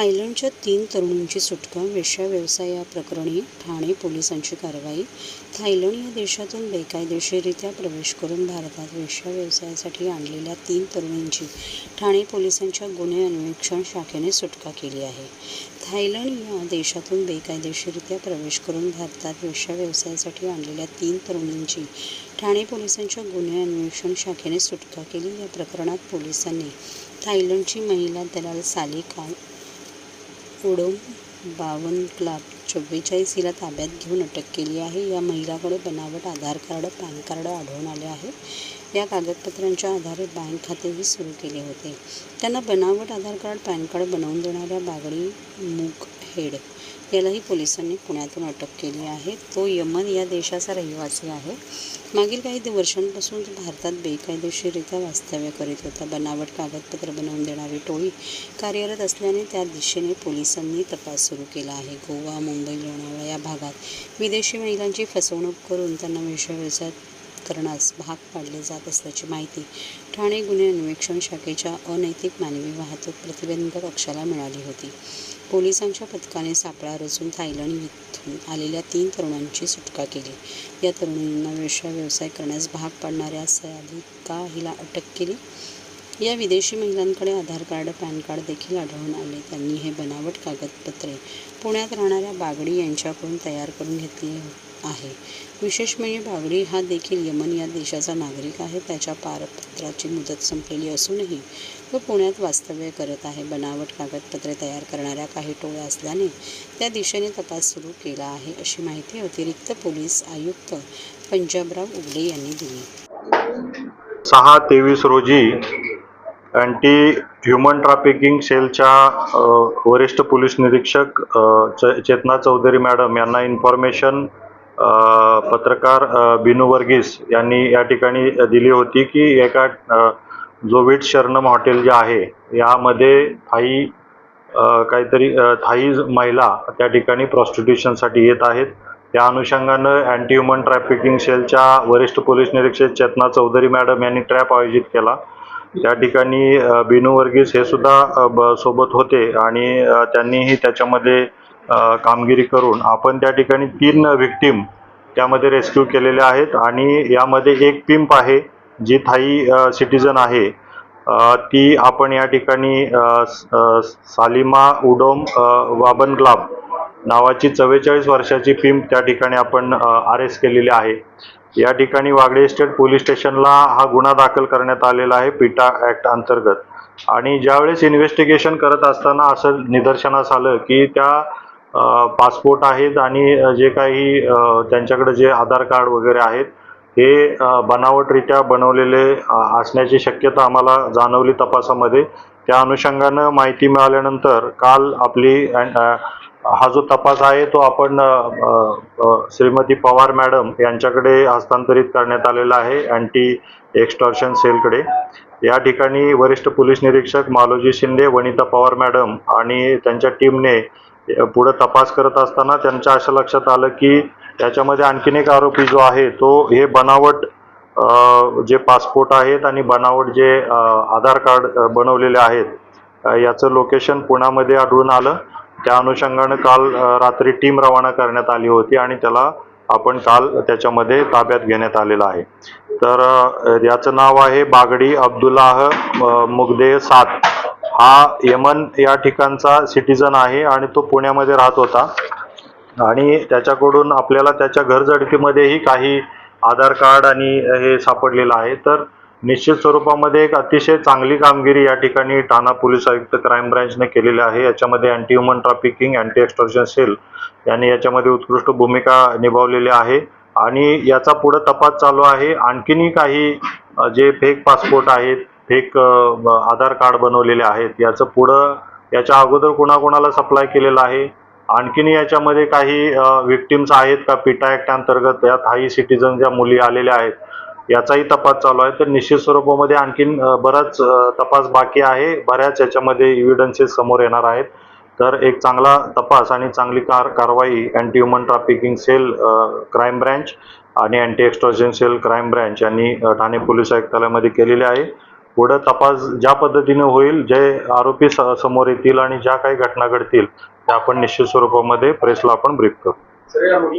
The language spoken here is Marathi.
थायलंडच्या तीन तरुणींची सुटका वेश्या व्यवसायाप्रकरणी ठाणे पोलिसांची कारवाई. थायलंड या देशातून बेकायदेशीररित्या प्रवेश करून भारतात वेश्या व्यवसायासाठी आणलेल्या तीन तरुणींची ठाणे पोलिसांच्या गुन्हे अन्वेषण शाखेने सुटका केली आहे. थायलंड या देशातून बेकायदेशीररित्या प्रवेश करून भारतात वेश्या व्यवसायासाठी आणलेल्या तीन तरुणींची ठाणे पोलिसांच्या गुन्हे अन्वेषण शाखेने सुटका केली. या प्रकरणात पोलिसांनी थायलंडची महिला दलाल सालिका उडोम बावन क्लाब चव्वेचाळीस हिला ताब्यात घेऊन अटक केली आहे. या महिलाकडे बनावट आधार कार्ड पॅन कार्ड आढळून आले आहे. या कागदपत्रांच्या आधारे बँक खातेही सुरू केले होते. त्यांना बनावट आधार कार्ड पॅन कार्ड बनवून देणाऱ्या बागडी मुगहेड यालाही पोलिसांनी पुण्यातून अटक केली आहे. तो यमन या देशाचा रहिवासी आहे. मागील काही वर्षांपासून तो भारतात बेकायदेशीररित्या वास्तव्य करीत होता. बनावट कागदपत्र बनवून देणारी टोळी कार्यरत असल्याने त्या दिशेने पोलिसांनी तपास सुरू केला आहे. गोवा मुंबई लोणावळा या भागात. विदेशी महिलांची फसवणूक करून त्यांना वेश्याव्यवसायात करण्यास भाग पाडले जात असल्याची माहिती ठाणे गुन्हे अन्वेषण शाखेच्या अनैतिक मानवी वाहतूक प्रतिबंध कक्षाला मिळाली होती. पोलिसांच्या पथकाने सापळा रचून थायलंड येथून आलेल्या तीन तरुणांची सुटका केली. या तरुणींना वेश्या व्यवसाय करण्यास भाग पाडणाऱ्या सयालिका हिला अटक केली? या विदेशी महिलांकडे आधार कार्ड पॅन कार्ड देखील आढळून आले. त्यांनी हे बनावट कागदपत्रे पुण्यात राहणाऱ्या बागडी यांच्याकडून तयार करून घेतली आहे. विशेष म्हणजे बागडी हा देखील यमन या देशाचा नागरिक आहे. त्याच्या पारपत्राची मुदत संपलेली असूनही तो पुण्यात वास्तव्य करत आहे. बनावट कागदपत्रे तयार करणाऱ्या काही टोळ्या असल्याने त्या दिशेने तपास सुरू केला आहे अशी माहिती अतिरिक्त पोलीस आयुक्त पंजाबराव उगडे यांनी दिली. सहा तेवीस रोजी अँटी ह्युमन ट्रॅफिकिंग सेलच्या वरिष्ठ पोलीस निरीक्षक च चेतना चौधरी मॅडम यांना इन्फॉर्मेशन पत्रकार बिनू वर्गीस यांनी या ठिकाणी दिली होती की एका जोविट जो विट शरणम हॉटेल जे आहे यामध्ये थाई काहीतरी थाई महिला त्या ठिकाणी प्रॉस्टिट्युशनसाठी येत आहेत. त्या अनुषंगानं अँटी ह्युमन ट्रॅफिकिंग सेलच्या वरिष्ठ पोलीस निरीक्षक चेतना चौधरी मॅडम यांनी ट्रॅप आयोजित केला. त्या ठिकाणी बिनू वर्गीस हे सुद्धा ब- सोबत होते आणि त्यांनीही त्याच्यामध्ये कामगिरी करून आपण त्या ठिकाणी तीन व्हिक्टीम त्यामध्ये रेस्क्यू केलेले आहेत आणि यामध्ये एक पिंप आहे जी थाई सिटीजन आहे. ती आपण या ठिकाणी सालिमा उडोम वाबनग्लाब नावाची चव्वेचाळीस वर्षाची पिंप त्या ठिकाणी आपण अरेस्ट केलेली आहे. या ठिकाणी वागळे स्टेट पोलीस स्टेशनला हा गुन्हा दाखल करण्यात आलेला आहे पिटा ॲक्ट अंतर्गत. आणि ज्यावेळेस इन्व्हेस्टिगेशन करत असताना असं निदर्शनास आलं की त्या पासपोर्ट आहेत आणि जे काही त्यांच्याकडे जे आधार कार्ड वगैरे आहेत हे बनावटरित्या बनवलेले असण्याची शक्यता आम्हाला जाणवली तपासामध्ये. त्या अनुषंगानं माहिती मिळाल्यानंतर काल आपली हा जो तपास आहे तो आपण श्रीमती पवार मॅडम यांच्याकडे हस्तांतरित करण्यात आलेला आहे अँटी एक्स्टॉर्शन सेलकडे. या ठिकाणी वरिष्ठ पोलीस निरीक्षक मालोजी शिंदे वनिता पवार मॅडम आणि त्यांच्या टीमने पुढं तपास करत असताना त्यांच्या असं लक्षात आलं की त्याच्यामध्ये आणखीन एक आरोपी जो आहे तो हे बनावट जे पासपोर्ट आहेत आणि बनावट जे आधार कार्ड बनवलेले आहेत याचं लोकेशन पुण्यामध्ये आढळून आलं. त्या अनुषंगानं काल रात्री टीम रवाना करण्यात आली होती आणि त्याला आपण काल त्याच्यामध्ये ताब्यात घेण्यात आलेलं आहे. तर याचं नाव आहे बागडी अब्दुल्लाह मुगदे सात. हा यमन या ठिकाणचा सिटीजन आहे आणि तो पुण्यामध्ये राहत होता. आणि त्याच्याकडून आपल्याला त्याच्या घरझडतीमध्येही काही आधार कार्ड आणि हे सापडलेलं आहे. तर निश्चित स्वरूपामध्ये एक अतिशय चांगली कामगिरी या ठिकाणी ठाणा पोलीस आयुक्त क्राईम ब्रँचने केलेली आहे. याच्यामध्ये anti human trafficking anti extortion cell यांनी याच्यामध्ये उत्कृष्ट भूमिका निभावलेली आहे. आणि याचा पुढे तपास चालू आहे. आणखीनही काही जे फेक पासपोर्ट आहेत फेक आधार कार्ड बनवलेले आहेत याचं पुढं याच्या अगोदर कोणाकोणाला सप्लाय केलेलं आहे. आणखीन याच्यामध्ये काही विक्टिम्स आहेत का? पिटा ॲक्ट अंतर्गत या थाई सिटीजन ज्या मुली आलेल्या आहेत याचाही तपास चालू आहे. तर निश्चित स्वरूपामध्ये आणखीन बराच तपास बाकी आहे. बऱ्याच याच्यामध्ये इव्हिडन्सेस समोर येणार आहेत. तर एक चांगला तपास आणि चांगली कार कारवाई anti human trafficking cell crime branch आणि anti extortion cell crime branch यांनी ठाणे पोलीस आयुक्तालयामध्ये केलेली आहे. पुढं तपास ज्या पद्धतीने होईल जे आरोपी समोर येतील आणि ज्या काही घटना घडतील त्या आपण निश्चित स्वरूपामध्ये प्रेसला आपण ब्रीफ करू.